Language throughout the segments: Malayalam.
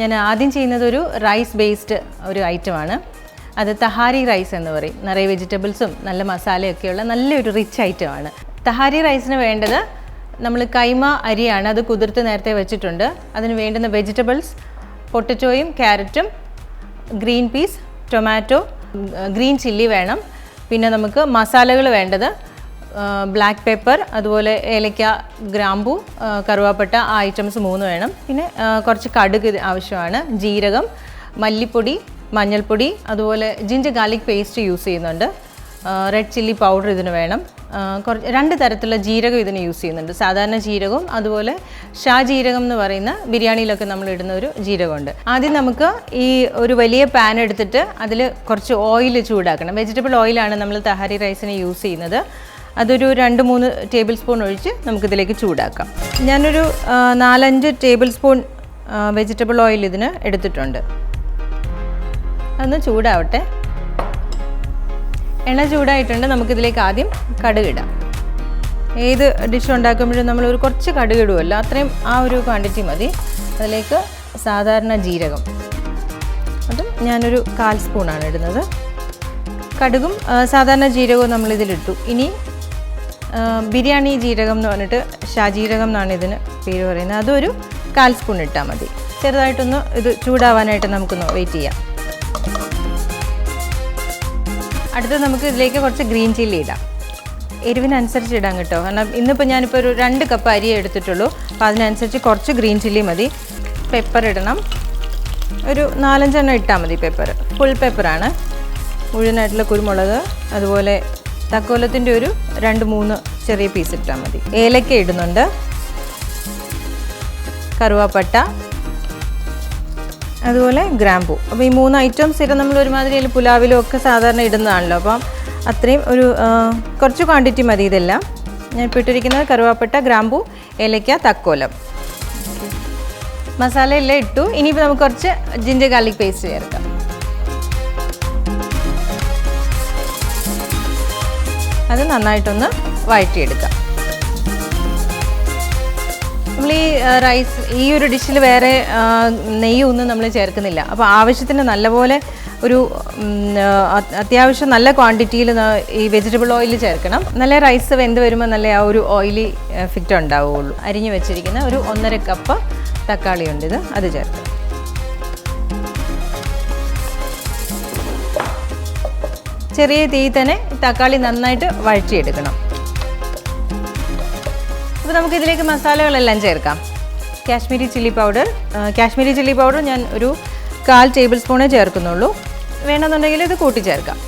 ഞാൻ ആദ്യം ചെയ്യുന്നത് ഒരു റൈസ് ബേസ്ഡ് ഒരു ഐറ്റമാണ് അത് തഹാരി റൈസ് എന്ന് പറയും. നിറയെ വെജിറ്റബിൾസും നല്ല മസാലയൊക്കെയുള്ള നല്ലൊരു റിച്ച് ഐറ്റമാണ് തഹാരി റൈസിന് വേണ്ടത് നമ്മൾ കൈമ അരിയാണ്. അത് കുതിർത്ത് നേരത്തെ വെച്ചിട്ടുണ്ട്. അതിന് വേണ്ടുന്ന വെജിറ്റബിൾസ് പൊട്ടറ്റോയും ക്യാരറ്റും green peas tomato green chilli വേണം. പിന്നെ നമുക്ക് മസാലകൾ വേണ്ടത് ബ്ലാക്ക് പേപ്പർ അതുപോലെ ഏലക്ക ഗ്രാമ്പു കറുവാപ്പട്ട ആ ഐറ്റംസ് മൂന്ന് വേണം. പിന്നെ കുറച്ച് കടുക് ആവശ്യമാണ്. ജീരകം മല്ലിപ്പൊടി മഞ്ഞൾപ്പൊടി അതുപോലെ ജിഞ്ചർ ഗാർലിക് പേസ്റ്റ് യൂസ് ചെയ്യുന്നുണ്ട്. റെഡ് ചില്ലി പൗഡർ ഇതിന് വേണം. കുറച്ച് രണ്ട് തരത്തിലുള്ള ജീരകം ഇതിന് യൂസ് ചെയ്യുന്നുണ്ട്. സാധാരണ ജീരകവും അതുപോലെ ഷാ ജീരകം എന്ന് പറയുന്ന ബിരിയാണിയിലൊക്കെ നമ്മൾ ഇടുന്ന ഒരു ജീരകമുണ്ട്. ആദ്യം നമുക്ക് ഈ ഒരു വലിയ പാൻ എടുത്തിട്ട് അതിൽ കുറച്ച് ഓയിൽ ചൂടാക്കണം. വെജിറ്റബിൾ ഓയിലാണ് നമ്മൾ തഹാരി റൈസിന് യൂസ് ചെയ്യുന്നത്. അതൊരു രണ്ട് മൂന്ന് ടേബിൾ സ്പൂൺ ഒഴിച്ച് നമുക്കിതിലേക്ക് ചൂടാക്കാം. ഞാനൊരു നാലഞ്ച് ടേബിൾ സ്പൂൺ വെജിറ്റബിൾ ഓയിൽ ഇതിന് എടുത്തിട്ടുണ്ട്. അതൊന്ന് ചൂടാവട്ടെ. എണ്ണ ചൂടായിട്ടുണ്ട് നമുക്കിതിലേക്ക് ആദ്യം കടുക് ഇടാം. ഏത് ഡിഷ് ഉണ്ടാക്കുമ്പോഴും നമ്മൾ ഒരു കുറച്ച് കടുക് ഇടുമല്ലോ അത്രയും ആ ഒരു ക്വാണ്ടിറ്റി മതി. അതിലേക്ക് സാധാരണ ജീരകം. അതും ഞാനൊരു കാൽ സ്പൂണാണ് ഇടുന്നത്. കടുകും സാധാരണ ജീരകവും നമ്മളിതിലിട്ടു. ഇനി ബിരിയാണി ജീരകം എന്ന് പറഞ്ഞിട്ട് ഷാജീരകം എന്നാണ് ഇതിന് പേര് പറയുന്നത്. അതൊരു കാൽ സ്പൂൺ ഇട്ടാൽ മതി. ചെറുതായിട്ടൊന്ന് ഇത് ചൂടാവാനായിട്ട് നമുക്കൊന്ന് വെയിറ്റ് ചെയ്യാം. അടുത്തത് നമുക്ക് ഇതിലേക്ക് കുറച്ച് ഗ്രീൻ ചില്ലി ഇടാം. എരിവിനനുസരിച്ച് ഇടാം കേട്ടോ. കാരണം ഇന്നിപ്പോൾ ഞാനിപ്പോൾ ഒരു രണ്ട് കപ്പ് അരി എടുത്തിട്ടുള്ളൂ. അപ്പോൾ അതിനനുസരിച്ച് കുറച്ച് ഗ്രീൻ ചില്ലി മതി. പെപ്പർ ഇടണം. ഒരു നാലഞ്ചെണ്ണം ഇട്ടാൽ മതി പെപ്പർ ഫുൾ പെപ്പറാണ് മുഴുവനായിട്ടുള്ള കുരുമുളക് അതുപോലെ തക്കോലത്തിന്റെ ഒരു രണ്ട് മൂന്ന് ചെറിയ പീസ് ഇട്ടാൽ മതി. ഏലക്ക ഇടുന്നുണ്ട്. കറുവാപ്പട്ട. അതുപോലെ ഗ്രാമ്പൂ. അപ്പോൾ ഈ മൂന്ന് ഐറ്റംസ് ഇട്ട് നമ്മൾ ഒരുമാതിരി പുലാവിലും ഒക്കെ സാധാരണ ഇടുന്നതാണല്ലോ. അപ്പം അത്രയും ഒരു കുറച്ച് ക്വാണ്ടിറ്റി മതി ഇതെല്ലാം. ഞാൻ ഇപ്പോൾ ഇട്ടിരിക്കുന്നത് കറുവാപ്പട്ട ഗ്രാമ്പൂ ഏലക്ക തക്കോലം. മസാല എല്ലാം ഇട്ടു. ഇനിയിപ്പോൾ നമുക്ക് കുറച്ച് ജിഞ്ചർ ഗാർലിക് പേസ്റ്റ് ചേർക്കാം. അത് നന്നായിട്ടൊന്ന് വഴറ്റിയെടുക്കാം. നമ്മൾ ഈ റൈസ് ഈ ഒരു ഡിഷിൽ വേറെ നെയ്യ് നെയ്യൊന്നും നമ്മൾ ചേർക്കുന്നില്ല. അപ്പോൾ ആവശ്യത്തിന് നല്ലപോലെ ഒരു അത്യാവശ്യം നല്ല ക്വാണ്ടിറ്റിയിൽ ഈ വെജിറ്റബിൾ ഓയിൽ ചേർക്കണം. നല്ല റൈസ് വെന്ത് വരുമ്പോൾ നല്ല ആ ഒരു ഓയിലി എഫക്റ്റ് ഉണ്ടാവുകയുള്ളൂ അരിഞ്ഞു വെച്ചിരിക്കുന്ന ഒരു ഒന്നര കപ്പ് തക്കാളി ഉണ്ട് ഇത്. അത് ചേർക്കാം. ചെറിയ തീ തന്നെ തക്കാളി നന്നായിട്ട് വഴറ്റിയെടുക്കണം. അപ്പോൾ നമുക്ക് ഇതിലേക്ക് മസാലകളെല്ലാം ചേർക്കാം. Kashmiri chilli powder Kashmiri chilli powder ഞാൻ ഒരു കാൽ ടേബിൾ സ്പൂണേ ചേർക്കുന്നുള്ളൂ. വേണമെന്നുണ്ടെങ്കിൽ ഇത് കൂട്ടിച്ചേർക്കാം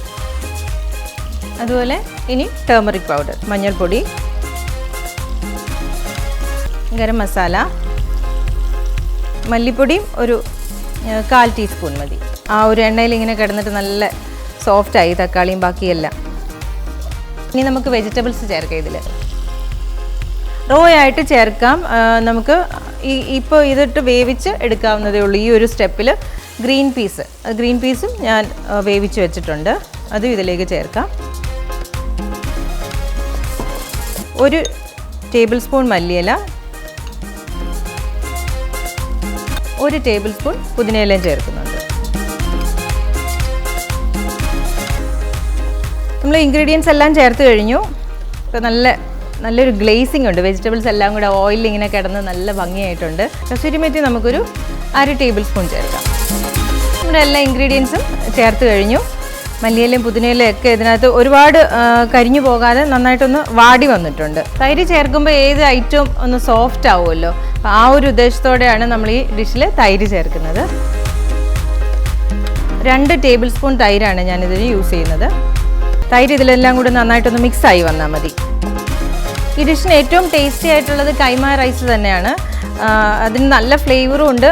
അതുപോലെ ഇനി ടേമറിക് പൗഡർ മഞ്ഞൾപ്പൊടി ഗരം മസാല മല്ലിപ്പൊടിയും ഒരു കാൽ ടീസ്പൂൺ മതി. ആ ഒരു എണ്ണയിൽ ഇങ്ങനെ കിടന്നിട്ട് നല്ല സോഫ്റ്റായി തക്കാളിയും ബാക്കിയെല്ലാം. ഇനി നമുക്ക് വെജിറ്റബിൾസ് ചേർക്കാം ഇതിൽ റോ ആയിട്ട് ചേർക്കാം നമുക്ക് ഈ ഇപ്പോൾ ഇതിട്ട് വേവിച്ച് എടുക്കാവുന്നതേ ഉള്ളൂ. ഈ ഒരു സ്റ്റെപ്പിൽ ഗ്രീൻ പീസ്. ഗ്രീൻ പീസും ഞാൻ വേവിച്ച് വെച്ചിട്ടുണ്ട്. അതും ഇതിലേക്ക് ചേർക്കാം. ഒരു ടേബിൾ സ്പൂൺ മല്ലിയില. ഒരു ടേബിൾ സ്പൂൺ പുതിനയിലയും ചേർക്കുന്നുണ്ട്. നമ്മൾ ഇൻഗ്രീഡിയൻസ് എല്ലാം ചേർത്ത് കഴിഞ്ഞു. ഇപ്പോൾ നല്ല നല്ലൊരു ഗ്ലേസിംഗ് ഉണ്ട്. വെജിറ്റബിൾസ് എല്ലാം കൂടെ ഓയിലിൽ ഇങ്ങനെ കിടന്ന് നല്ല ഭംഗിയായിട്ടുണ്ട്. കസൂരി മെത്തി നമുക്കൊരു അര ടേബിൾ സ്പൂൺ ചേർക്കാം. നമ്മുടെ എല്ലാ ഇൻഗ്രീഡിയൻസും ചേർത്ത് കഴിഞ്ഞു. മല്ലിയിലും പുതിനയിലും ഒക്കെ ഇതിനകത്ത് ഒരുപാട് കരിഞ്ഞു പോകാതെ നന്നായിട്ടൊന്ന് വാടി വന്നിട്ടുണ്ട്. തൈര് ചേർക്കുമ്പോൾ ഏത് ഐറ്റവും ഒന്ന് സോഫ്റ്റ് ആവുമല്ലോ? അപ്പോൾ ആ ഒരു ഉദ്ദേശത്തോടെയാണ് നമ്മൾ ഈ ഡിഷിൽ തൈര് ചേർക്കുന്നത്. രണ്ട് ടേബിൾ സ്പൂൺ തൈരാണ് ഞാനിതിന് യൂസ് ചെയ്യുന്നത്. തൈര് ഇതിലെല്ലാം കൂടി നന്നായിട്ടൊന്ന് മിക്സ് ആയി വന്നാൽ മതി. ഈ ഡിഷിന് ഏറ്റവും ടേസ്റ്റി ആയിട്ടുള്ളത് കൈമ റൈസ് തന്നെയാണ്. അതിന് നല്ല ഫ്ലേവറും ഉണ്ട്.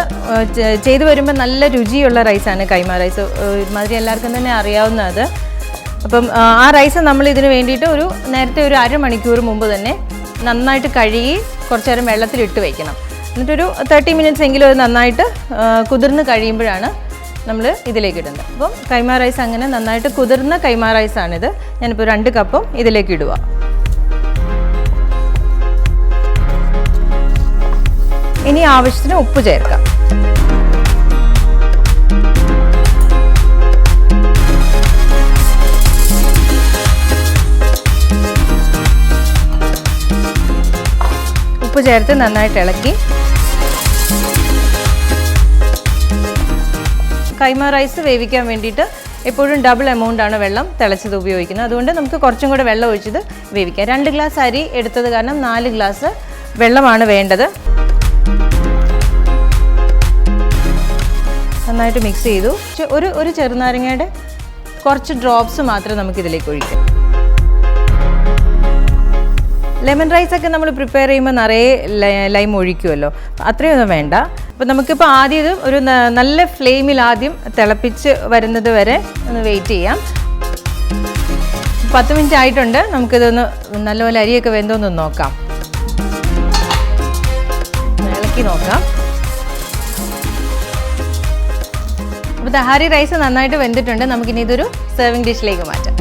ചെയ്തു വരുമ്പോൾ നല്ല രുചിയുള്ള റൈസാണ് കൈമ റൈസ്. ഒരുമാതിരി എല്ലാവർക്കും തന്നെ അറിയാവുന്നത് അപ്പം ആ റൈസ് നമ്മൾ ഇതിന് വേണ്ടിയിട്ട് ഒരു നേരത്തെ ഒരു അരമണിക്കൂർ മുമ്പ് തന്നെ നന്നായിട്ട് കഴുകി കുറച്ച് നേരം വെള്ളത്തിലിട്ട് വയ്ക്കണം എന്നിട്ടൊരു തേർട്ടി മിനിറ്റ്സ് എങ്കിലും അത് നന്നായിട്ട് കുതിർന്ന് കഴിയുമ്പോഴാണ് നമ്മൾ ഇതിലേക്ക് ഇടുന്നത് അപ്പം കൈമാ റൈസ് അങ്ങനെ നന്നായിട്ട് കുതിർന്ന കൈമാ റൈസാണിത് ഞാനിപ്പോൾ രണ്ട് കപ്പും ഇതിലേക്ക് ഇടുക ഇനി ആവശ്യത്തിന് ഉപ്പ് ചേർക്കാം. ഉപ്പ് ചേർത്ത് നന്നായിട്ട് ഇളക്കി കൈമ റൈസ് വേവിക്കാൻ വേണ്ടിയിട്ട് എപ്പോഴും ഡബിൾ എമൗണ്ട് ആണ് വെള്ളം തിളച്ചത് ഉപയോഗിക്കുന്നത്. അതുകൊണ്ട് നമുക്ക് കുറച്ചും കൂടെ വെള്ളം ഒഴിച്ചത് വേവിക്കാം. രണ്ട് ഗ്ലാസ് അരി എടുത്തത് കാരണം നാല് ഗ്ലാസ് വെള്ളമാണ് വേണ്ടത്. നന്നായിട്ട് മിക്സ് ചെയ്തു. ഒരു ഒരു ചെറുനാരങ്ങയുടെ കുറച്ച് ഡ്രോപ്സ് മാത്രം നമുക്ക് ഇതിലേക്ക് ഒഴിക്കാം ലെമൺ റൈസ് നമ്മൾ പ്രിപ്പയർ ചെയ്യുമ്പോൾ നിറയെ ലൈം ഒഴിക്കുമല്ലോ അത്രയൊന്നും വേണ്ട. അപ്പോൾ നമുക്കിപ്പോൾ ആദ്യം ഇത് ഒരു നല്ല ഫ്ലെയിമിൽ ആദ്യം തിളപ്പിച്ച് വരുന്നത് വരെ ഒന്ന് വെയിറ്റ് ചെയ്യാം. പത്ത് മിനിറ്റ് ആയിട്ടുണ്ട്. നമുക്കിതൊന്ന് നല്ലപോലെ അരിയൊക്കെ വെന്തോന്ന് നോക്കാം. ഇളക്കി നോക്കാം. അപ്പോൾ ദഹാരി റൈസ് നന്നായിട്ട് വെന്തിട്ടുണ്ട്. നമുക്കിനി ഇതൊരു സെർവിങ് ഡിഷിലേക്ക് മാറ്റാം.